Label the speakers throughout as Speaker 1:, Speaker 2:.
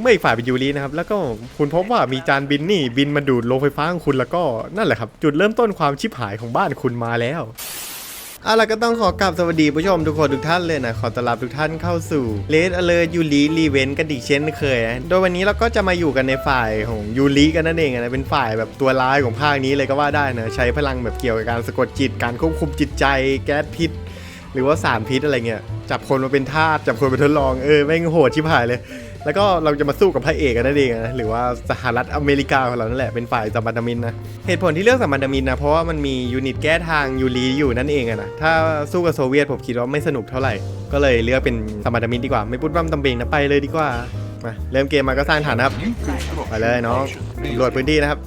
Speaker 1: เมื่ออีกฝ่ายเป็นยูรินะครับ แล้วก็คุณพบว่ามีจานบินนี่บินมาดูดโรงไฟฟ้าของคุณแล้วก็นั่นแหละครับ จุดเริ่มต้นความชิบหายของบ้านคุณมาแล้วเอาล่ะก็ต้องขอกราบสวัสดีผู้ชมทุกคนทุกท่านเลยนะ ขอต้อนรับทุกท่านเข้าสู่เลดอเลอร์ยูริรีเวนกันอีกเช่นเคยนะโดยวันนี้เราก็จะมาอยู่กันในฝ่ายของยูริกันนั่นเองนะเป็นฝ่ายแบบตัวร้ายของภาคนี้เลยก็ว่าได้นะใช้พลังแบบเกี่ยวกับการสะกดจิตการควบคุมจิตใจแก๊สพิษ หรือว่าสารพิษอะไรเงี้ยจับคนมาเป็นทาสจับคนมาทดลองเออแม่งโหดชิบหายเลย แล้วก็เราจะมาสู้กับพระเอกกันนั่นเองนะหรือว่าสหรัฐอเมริกาของเรานั่นแหละเป็นฝ่ายสัมพันธมิตรนะเหตุผลที่เลือกสัมพันธมิตรนะเพราะว่ามันมียูนิตแก้ทางยูรีอยู่นั่นเองอะนะถ้าสู้กับโซเวียตผมคิดว่าไม่สนุกเท่าไหร่ ก็เลยเลือกเป็นสัมพันธมิตรดีกว่าไม่ปุ้นปั้มตำเบงนะไปเลยดีกว่ามาเริ่มเกมมาก็สร้างฐานนะครับไปเลยน้องตรวจพื้นที่นะครับ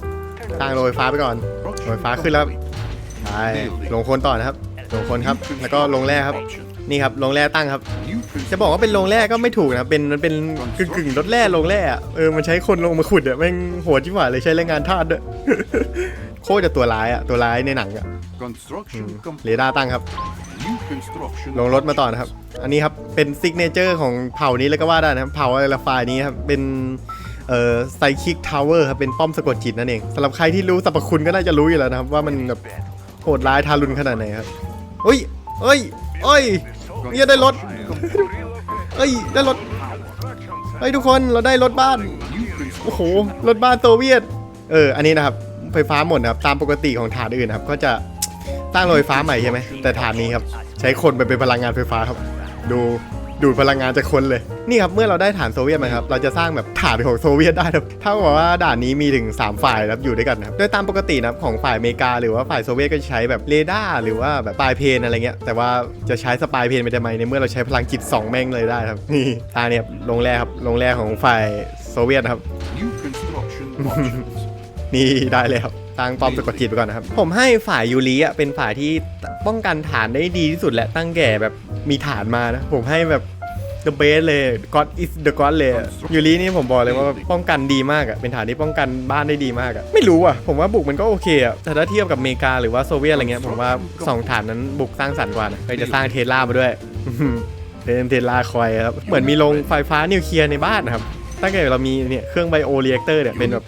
Speaker 1: สร้างโรยฟ้าไปก่อนโรยฟ้าขึ้นแล้วไปลงคนต่อนะครับลงคนครับแล้วก็ลงแร่ครับ นี่ครับลงแร่ตั้งครับ จะบอกว่าเป็นโรงแร่ก็ไม่ถูกนะเป็นมันเป็นกึ่งกึ่งๆรถแร่โรงแร่อะเออมันใช้คนลงมาขุดอะแม่งโหดชิบหายเลยใช้แรงงานทาสด้วยโคตรจะตัวร้ายอะตัวร้ายในหนังอะ
Speaker 2: Construction
Speaker 1: เรดาร์ตั้งครับ
Speaker 2: New construction
Speaker 1: ลงรถมาต่อนะครับ อันนี้ครับเป็นซิกเนเจอร์ของเผ่านี้เลยก็ว่าได้นะครับเผ่าอะไรละไฟล์นี้ครับเป็นเอ่อไซคิกทาวเวอร์ครับเป็นป้อมสะกดจิตนั่นเองสำหรับใครที่รู้สรรพคุณก็น่าจะรู้อยู่แล้วนะครับ ว่ามันแบบโหดร้ายทารุณขนาดไหนครับเฮ้ยเฮ้ยเฮ้ย เนี่ยได้รถเฮ้ย ได้รถเฮ้ยทุกคนเราได้รถบ้าน โอ้โห รถบ้านโซเวียต เออ อันนี้นะครับ ไฟฟ้าหมดนะครับ ตามปกติของฐานอื่นนะครับ ก็จะตั้งโรงไฟฟ้าใหม่ใช่ไหม แต่ฐานนี้ครับ ใช้คนไปเป็นพลังงานไฟฟ้าครับ ดู ดูดพลังงานจากคนเลยนี่ครับเมื่อเราได้ฐานโซเวียตมาครับเราจะสร้างแบบฐานของโซเวียตได้ครับเท่ากับว่าด่านนี้มีถึง 3 ฝ่ายนะครับอยู่ด้วยกันนะครับโดยตามปกตินะครับของฝ่ายอเมริกา หรือว่าฝ่ายโซเวียตก็จะใช้แบบเรดาร์หรือว่าแบบสปายเพนอะไรเงี้ยแต่ว่าจะใช้สปายเพนไปทำไมในเมื่อเราใช้พลังจิตสองแม่งเลยได้ครับนี่ทางเนี่ยครับลงแร่ครับลงแร่ของฝ่ายโซเวียตนะครับ
Speaker 2: New construction options
Speaker 1: นี่ได้เลยครับตั้งป้อมสะกดจิตไปก่อนนะครับ ผมให้ฝ่ายยูริอะเป็นฝ่ายที่ป้องกันฐานได้ดีที่สุดแหละตั้งแก่แบบมีฐานมานะ ผมให้แบบ the best เลย God is the God เลยอยูรินี่ผมบอกเลยว่าป้องกันดีมากอะเป็นฐานที่ป้องกันบ้านได้ดีมากอะไม่รู้อะผมว่าบุกมันก็โอเคอะแต่ถ้าเทียบกับอเมริกาหรือว่าโซเวียตอะไรเงี้ยผมว่าสองฐานนั้นบุกสร้างสรรค์กว่านะเฮ้ยจะสร้างเทสลามาด้วยเทนเทสลาคอยครับเหมือนมีโรงไฟฟ้านิวเคลียร์ในบ้านนะครับตั้งแต่เรามีเนี่ยเครื่องไบโอเรียกเตอร์เนี่ยเป็นแบบ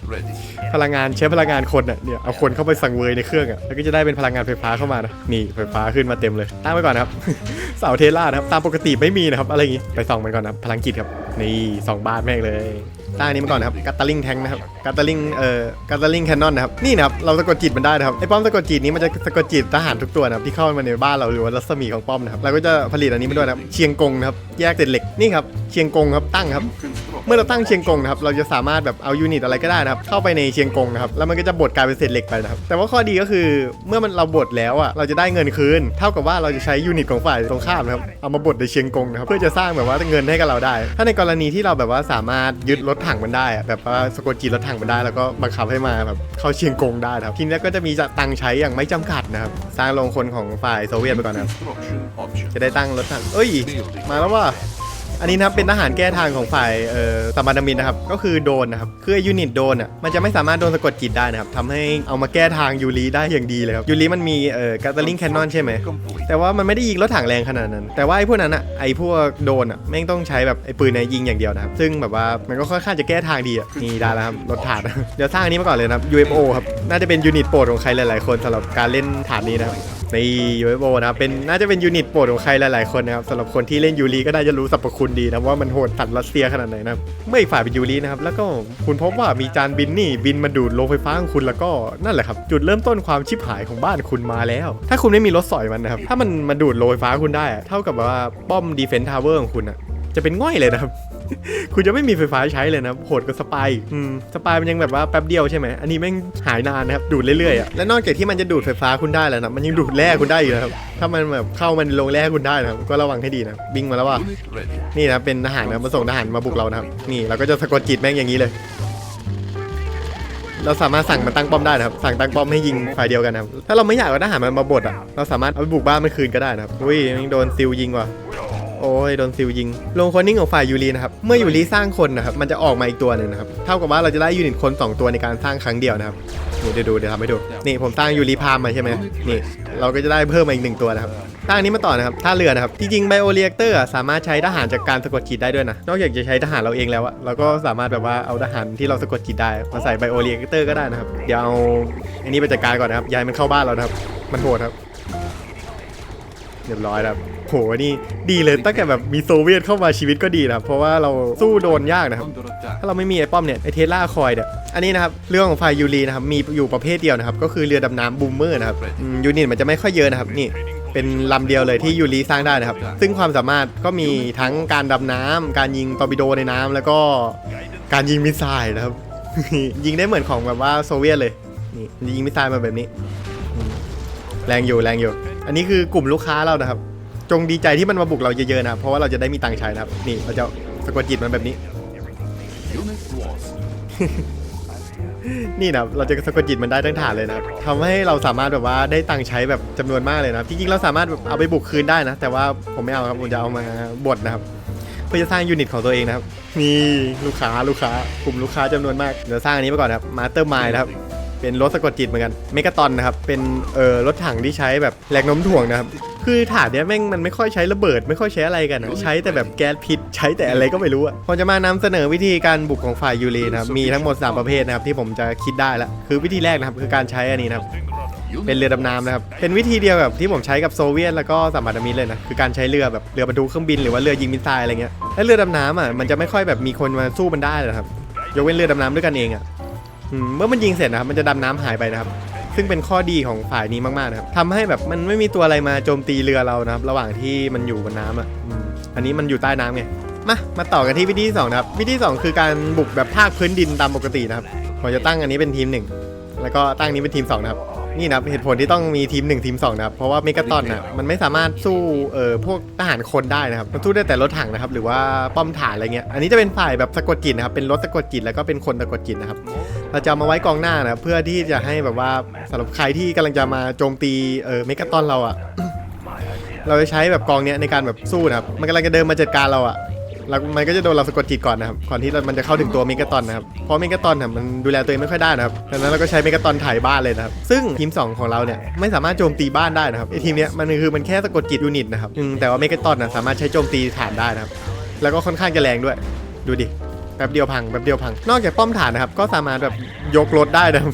Speaker 1: พลังงานใช้พลังงานคนอะเนี่ยเอาคนเข้าไปสั่งเวยในเครื่องอะแล้วก็จะได้เป็นพลังงานไฟฟ้าเข้ามานะนี่ไฟฟ้าขึ้นมาเต็มเลยตั้งไว้ก่อนนะครับ เสาเทสลานะครับตามปกติไม่มีนะครับอะไรอย่างงี้ไปส่องมันก่อนนะพลังกิจครับ นี่สองบาทแม่งเลยตั้งอันนี้มาก่อนนะครับกัตตาลิงแทงนะครับกัตตาลิงเอ่อกัตตาลิงแคนนอนนะครับนี่นะครับเราสะกดจิตมันได้นะครับไอ้ป้อมสะกดจิตนี้มันจะสะกดจิตทหารทุกตัวนะครับที่เข้ามาในบ้านเราหรือว่ารัศมีของป้อมนะครับเราก็จะผลิตอันนี้มาด้วยนะครับเชียงกงนะครับแยกเศษเหล็กนี่ครับเชียงกงครับตั้งครับเมื่อเราตั้งเชียงกงนะครับเราจะสามารถแบบเอายูนิตอะไรก็ได้นะครับเข้าไปในเชียงกงนะครับแล้วมันก็จะบดกลายเป็นเศษเหล็กไปนะครับแต่ว่าข้อดีก็คือเมื่อมันเราบดแล้วอะเราจะได้เงินคืน เท่ากับว่าเราจะใช้ยูนิตของฝ่ายตรงข้ามนะครับเอามาบดในเชียงกงนะครับเพื่อจะสร้างแบบว่าเงินให้กับเราได้ ถ้าในกรณีที่เราแบบว่าสามารถยึดรถถังมันได้อะแบบว่าสะกดจิตรถถังมันได้แล้วก็บังคับให้มาแบบเข้าเชียงกงได้นะครับทีนี้ก็จะมีตังค์ใช้อย่างไม่จำกัดนะครับสร้างโรงคนของฝ่ายโซเวียตไปก่อนนะครับ
Speaker 2: construction options
Speaker 1: จะได้ตั้งรถถังเอ้ย มาแล้วว่า อันนี้นะครับเป็นทหารแก้ทางของฝ่ายเอ่อสัมพันธมิตรนะครับก็คือโดนนะครับคือยูนิตโดนอะมันจะไม่สามารถโดนสะกดจิตได้นะครับทำให้เอามาแก้ทางยูริได้อย่างดีเลยครับยูริมันมีเอ่อกัตเตลิงแคนนอนใช่ไหมแต่ว่ามันไม่ได้ยิงรถถังแรงขนาดนั้น แต่ว่าไอ้พวกนั้นอะไอ้พวกโดนอะแม่งต้องใช้แบบไอ้ปืนในยยิงอย่างเดียวนะครับซึ่งแบบว่ามันก็ค่อนข้างจะแก้ทางดีอะนี่ได้แล้วครับรถถังเดี๋ยวสร้างอันนี้มาก่อนเลยนะครับ UFO ครับน่าจะเป็นยูนิตโปรดของใครหลายๆคนสำหรับการเล่นฐานนี้นะครับ ใน UFO นะครับเป็นน่าจะเป็นยูนิตโปรดของใครหลายๆคนนะครับสำหรับคนที่เล่นยูริก็น่าจะรู้สรรพคุณดีนะว่ามันโหดสัตว์รัสเซียขนาดไหนนะครับเมื่ออีกฝ่ายเป็นยูรินะครับแล้วก็คุณพบว่ามีจานบินนี่บินมาดูดโรงไฟฟ้าของคุณแล้วก็นั่นแหละครับจุดเริ่มต้นความชิบหายของบ้านคุณมาแล้ว ถ้าคุณไม่มีรถสอยมันนะครับถ้ามันมาดูดโรงไฟฟ้าคุณได้ เท่ากับว่าป้อมดีเฟนต์ทาวเวอร์ของคุณอะจะเป็นง่อยเลยนะครับ คุณจะไม่มีไฟฟ้าใช้เลยนะโหดกับสปายอืมสปายมันยังแบบว่าแป๊บเดียวใช่ไหมอันนี้แม่งหายนานนะครับดูดเรื่อยๆอะและนอกจากที่มันจะดูดไฟฟ้าคุณได้แล้วนะมันยังดูดแร่คุณได้อีกนะครับถ้ามันแบบเข้ามันลงแร่คุณได้นะครับก็ระวังให้ดีนะบิงมาแล้วว่ะนี่นะเป็นทหารนะมาส่งทหารมาบุกเรานะครับนี่เราก็จะสะกดจิตแม่งอย่างนี้เลย เราสามารถสั่งมันตั้งป้อมได้นะครับสั่งตั้งป้อมให้ยิงฝ่ายเดียวกันนะครับถ้าเราไม่อยากเอาทหารมันมาบดอะเราสามารถเอาไปบุกบ้านมันคืนก็ได้นะครับอุ้ยแม่งโดนซิลยิงว่ะ โอ้ยโดนซิลยิง ลงโคนิ่งของฝ่ายยูรีนะครับ เมื่อยูรีสร้างคนนะครับ มันจะออกมาอีกตัวหนึ่งนะครับ เท่ากับว่าเราจะได้ยูนิตคน 2 ตัวในการสร้างครั้งเดียวนะครับนี่เดี๋ยวดูเดี๋ยวทำให้ดู นี่ผมสร้างยูรีพามมาใช่ไหมนี่เราก็จะได้เพิ่มมาอีกหนึ่งตัวนะครับสร้างอันนี้มาต่อนะครับท่าเรือนะครับ จริงๆไบโอเรียกเตอร์สามารถใช้ทหารจากการสะกดจิตได้ด้วยนะ นอกจากจะใช้ทหารเราเองแล้วอะเราก็สามารถแบบว่าเอาทหารที่เราสะกดจิตได้มาใส่ไบโอเรียกเตอร์ก็ได้นะครับ เดี๋ยวเอาอันนี้ไปจัดการก่อนนะครับยายมันเข้าบ้านเรานะครับ มันโหดครับ เรียบร้อยครับโหนี่ดีเลยตั้งแต่แบบมีโซเวียตเข้ามาชีวิตก็ดีนะครับเพราะว่าเราสู้โดนยากนะครับ ถ้าเราไม่มีไอ้ป้อมเนี่ยไอ้เทสลาคอยเนี่ยอันนี้นะครับเรื่องของไฟยูรีนะครับมีอยู่ประเภทเดียวนะครับก็คือเรือดำน้ำบูมเมอร์นะครับยูนิตมันจะไม่ค่อยเยอะนะครับนี่เป็นลำเดียวเลยที่ยูรีสร้างได้นะครับ ซึ่งความสามารถก็มีทั้งการดำน้ำการยิงตอร์ปิโดในน้ำแล้วก็การยิงมิสไซล์นะครับ ยิงได้เหมือนของแบบว่าโซเวียตเลยนี่ยิงมิสไซล์มาแบบนี้ แรงอยู่แรงอยู่ อันนี้คือกลุ่มลูกค้าเรานะครับ จงดีใจที่มันมาบุกเราเยอะๆนะครับเพราะว่าเราจะได้มีตังค์ใช้นะครับ นี่เราจะสะกดจิตมันแบบนี้ นี่นะครับเราจะสะกดจิตมันได้ทั้งฐานเลยนะครับทำให้เราสามารถแบบว่าได้ตังค์ใช้แบบจำนวนมากเลยนะครับจริงๆเราสามารถแบบเอาไปบุกคืนได้นะ แต่ว่าผมไม่เอาครับผมจะเอามาบดนะครับเพื่อจะสร้างยูนิตของตัวเองนะครับนี่ลูกค้าลูกค้ากลุ่มลูกค้าจำนวนมากเดี๋ยวสร้างอันนี้ไปก่อนนะครับมาสเตอร์มายนะครับ เป็นรถสะกดจิตเหมือนกันเมกาตอนนะครับเป็นเอ่อรถถังที่ใช้แบบแรงโน้มถ่วงนะครับคือถาดเนี้ยแม่งมันไม่ค่อยใช้ระเบิด ไม่ค่อยใช้อะไรกันอะใช้แต่แบบแก๊สพิษ ใช้แต่อะไรก็ไม่รู้อะผมจะมานำเสนอวิธีการบุกของฝ่ายยูเรนะครับมีทั้งหมด 3 ประเภทนะครับที่ผมจะคิดได้ละคือวิธีแรกนะครับคือการใช้อันนี้นะครับเป็นเรือดำน้ำนะครับ เป็นวิธีเดียวกับที่ผมใช้กับโซเวียตแล้วก็สหพันธมิตรเลยนะ คือการใช้เรือแบบเรือบรรทุกเครื่องบินหรือว่าเรือยิงมิสไซล์อะไรเงี้ย แล้วเรือดำน้ำอะมันจะไม่ค่อยแบบมีคนมาสู้มันได้เลยครับ ยกเว้นเรือดำน้ำด้วยกันเองอะอืม เมื่อมันยิงเสร็จนะครับมันจะดำน้ำหายไปนะครับ ซึ่งเป็นข้อดีของฝ่ายนี้มากๆนะครับทำให้แบบมันไม่มีตัวอะไรมาโจมตีเรือเรานะครับ ระหว่างที่มันอยู่บนน้ำอะอันนี้มันอยู่ใต้น้ำไงมามาต่อกันที่วิธีที่สองนะครับวิธีที่สองคือการบุกแบบภาคพื้นดินตามปกตินะครับผมจะตั้งอันนี้เป็นทีมหนึ่ง แล้วก็ตั้งนี้เป็นทีมสองนะครับ นี่นะครับเหตุผลที่ต้องมีทีม 1 ทีม 2 นะครับ เพราะว่าเมกาตอนน่ะมันไม่สามารถสู้เอ่อพวกทหารคนได้นะครับมันสู้ได้แต่รถถังนะครับ หรือว่าป้อมฐานอะไรเงี้ยอันนี้จะเป็นฝ่ายแบบสะกดจิตนะครับเป็นรถสะกดจิตแล้วก็เป็นคนสะกดจิตนะครับเราจะเอามาไว้กองหน้านะเพื่อที่จะให้แบบว่าสำหรับใครที่กำลังจะมาโจมตีเอ่อเมกาตอนเราอะเราจะใช้แบบกองเนี้ยในการแบบสู้นะครับมันกำลังจะเดินมาจัดการเราอะ แล้วมันก็จะโดนเราสะกดจิตก่อนนะครับก่อนที่มันจะเข้าถึงตัวเมกาตอนนะครับเพราะเมกาตอนเนี่ยมันดูแลตัวเองไม่ค่อยได้นะครับดังนั้นเราก็ใช้เมกาตอนถ่ายบ้านเลยนะครับซึ่งทีม 2 ของเราเนี่ยไม่สามารถโจมตีบ้านได้นะครับไอทีมเนี้ยมันคือมันแค่สะกดจิตยูนิตนะครับแต่ว่าเมกาตอนน่ะสามารถใช้โจมตีฐานได้นะครับแล้วก็ค่อนข้างจะแรงด้วยดูดิแป๊บเดียวพังแป๊บเดียวพังนอกจากป้อมฐานนะครับก็สามารถแบบยกรถได้นะครับ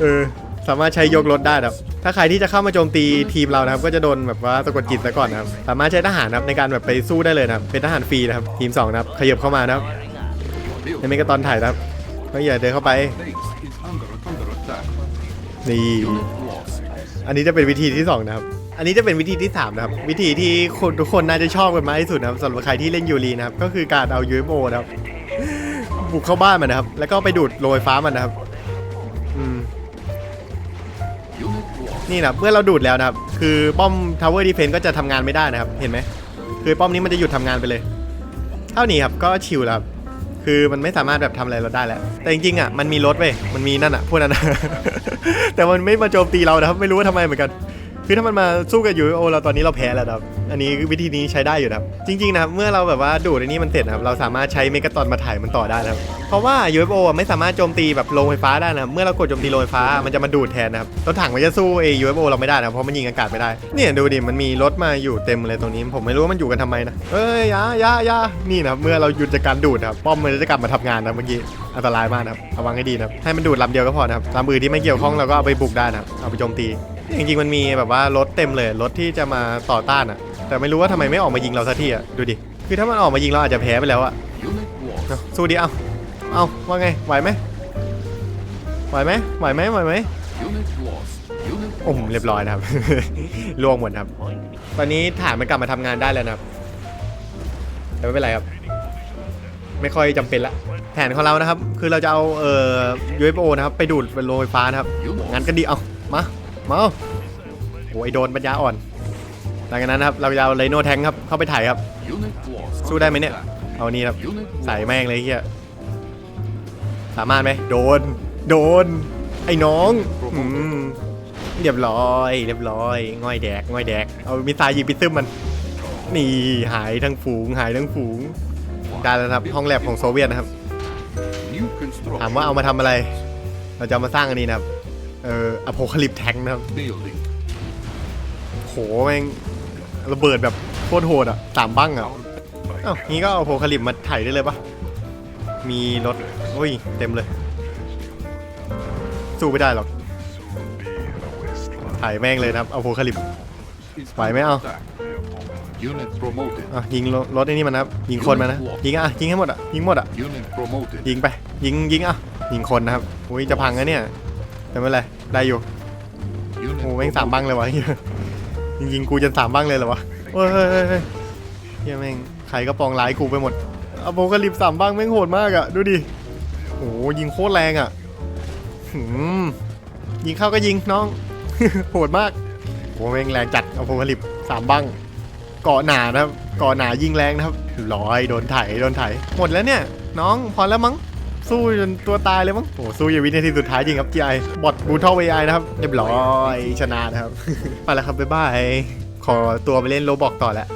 Speaker 1: เออสามารถใช้ยกรถได้ครับ ถ้าใครที่จะเข้ามาโจมตีทีมเรานะครับ ก็จะโดนแบบว่าสะกดจิตซะก่อนนะครับ สามารถใช้ทหารนะครับในการแบบไปสู้ได้เลยนะครับ เป็นทหารฟรีนะครับ ทีมสองนะครับ ขยับเข้ามานะครับในเมกาตอนถ่ายนะครับไม่อย่าเดินเข้าไป นี่ อันนี้จะเป็นวิธีที่สองนะครับ อันนี้จะเป็นวิธีที่สามนะครับ วิธีที่คนทุกคนน่าจะชอบกันมากที่สุดนะครับสำหรับใครที่เล่นยูรีนะครับ ก็คือการเอา UFO นะครับ บุกเข้าบ้านมันนะครับ แล้วก็ไปดูดโรยฟ้ามันนะครับ นี่นะเมื่อเราดูดแล้วนะครับ คือป้อมทาวเวอร์ดีเฟนก็จะทำงานไม่ได้นะครับ เห็นไหม คือป้อมนี้มันจะหยุดทำงานไปเลย เท่านี้ครับ ก็ชิลแล้วครับ คือมันไม่สามารถแบบทำอะไรเราได้แล้ว แต่จริงๆอะ มันมีรถเว้ย มันมีนั่นอะ พวกนั้นะแต่มันไม่มาโจมตีเรานะครับ ไม่รู้ว่าทำไมเหมือนกัน คือถ้ามันมาสู้กับยูโอเราตอนนี้เราแพ้แล้วครับอันนี้วิธีนี้ใช้ได้อยู่นะครับ จริงๆนะครับ เมื่อเราแบบว่าดูดอันนี้มันเสร็จนะครับ เราสามารถใช้เมกะตอนมาถ่ายมันต่อได้นะครับ เพราะว่า UFO อะไม่สามารถโจมตีแบบโรงไฟฟ้าได้นะครับ เมื่อเรากดโจมตีโรงไฟฟ้ามันจะมาดูดแทนนะครับ รถถังมันจะสู้เอ UFO เราไม่ได้นะเพราะมันยิงอากาศไม่ได้ เนี่ยดูดิ มันมีรถมาอยู่เต็มเลยตรงนี้ ผมไม่รู้ว่ามันอยู่กันทำไมนะ เอ้ยยายายานี่นะครับ เมื่อเราหยุดจากการดูดนะครับ ป้อมมันจะกลับมาทำงานนะเมื่อกี้ อันตรายมากนะครับ ระวังให้ดีนะครับให้มันดูดลำเดียวก็พอนะครับลำอื่นที่ไม่เกี่ยวข้องเราก็เอาไปบุกได้นะครับเอาไปโจมตีจริงๆมันมีแบบว่ารถเต็มเลยรถที่จะมาต่อต้านอะ แต่ไม่รู้ว่าทำไมไม่ออกมายิงเราสักทีอะดูดิคือถ้ามันออกมายิงเราอาจจะแพ้ไปแล้วอะสู้ดิเอาเอาว่าไงไหวไหมไหวไหมไหวไหมไหวไหมโอ้โหเรียบร้อยนะครับล่วงหมดครับ ตอนนี้ฐานมันกลับมาทำงานได้แล้วนะครับแต่ไม่เป็นไรครับ ไม่ค่อยจำเป็นละแผนของเรานะครับ คือเราจะเอาเอ่อ UFO นะครับ ไปดูดเป็นโรงไฟฟ้านะครับงั้นก็ดีเอามามาโอ้ยโดนปัญญาอ่อน หลังจากนั้นนะครับเราจะเอาไลโนแทงครับเข้าไปถ่ายครับ สู้ได้ไหมเนี่ย เอานี่ครับใส่แม่งเลยเฮียสามารถไหมโดน โดน ไอ้น้องอืมเรียบร้อย เรียบร้อยง่อยแดกง่อยแดกเอามิสไซล์ยิงปิดซึมมัน นี่หายทั้งฝูงหายทั้งฝูงได้แล้วนะครับห้องแลบของโซเวียตนะครับ ถามว่าเอามาทำอะไร เราจะมาสร้างอันนี้นะครับ เอ่ออโพคาลิปแทงนะครับโหแม่ง ระเบิดแบบโคตรโหดอะสามบั้งอะอ้าวงี้ก็เอาโพคาลิปมาถ่ายได้เลยปะมีรถอุ้ยเต็มเลย สู้ไม่ได้หรอก ถ่ายแม่งเลยนะครับอโพคาลิป
Speaker 2: is
Speaker 1: Phải mấy
Speaker 2: under
Speaker 1: không?
Speaker 2: attack. Unit promoted.
Speaker 1: อะยิงรถไอ้นี่มันนะครับยิงคนมานะยิงอะยิงให้หมดอะยิงหมดอะยิงไป ยิงยิงอะยิงคนนะครับอุ้ยจะพังนะเนี่ยแต่ไม่เป็นไรได้อยู่โอ้แม่งสามบังเลยวะเหี้ย งยิงกูจนสามบังเลยเหรอวะเฮ้ยเฮ้ยเฮ้ยเฮียแม่งใครก็ปองร้ายกูไปหมดอโปกลิปสามบังแม่งโหดมากอะดูดิโอ้ยิงโคตรแรงอะหืมยิงเข้าก็ยิงน้อง โหดมากโอ้แม่งแรงจัดอโปกลิปสามบังเกาะหนานะครับเกาะหนายิงแรงนะครับร้อยโดนไถโดนไถหมดแล้วเนี่ย น้องพอแล้วมั้ง สู้จนตัวตายเลยมั้งโอ้สู้อยู่วินาทีสุดท้ายจริงครับ GI บอทบูทอล AI นะครับเรียบร้อยชนะนะครับ ไปแล้วครับบ๊ายบายขอตัวไปเล่นโลบอกต่อแล้ว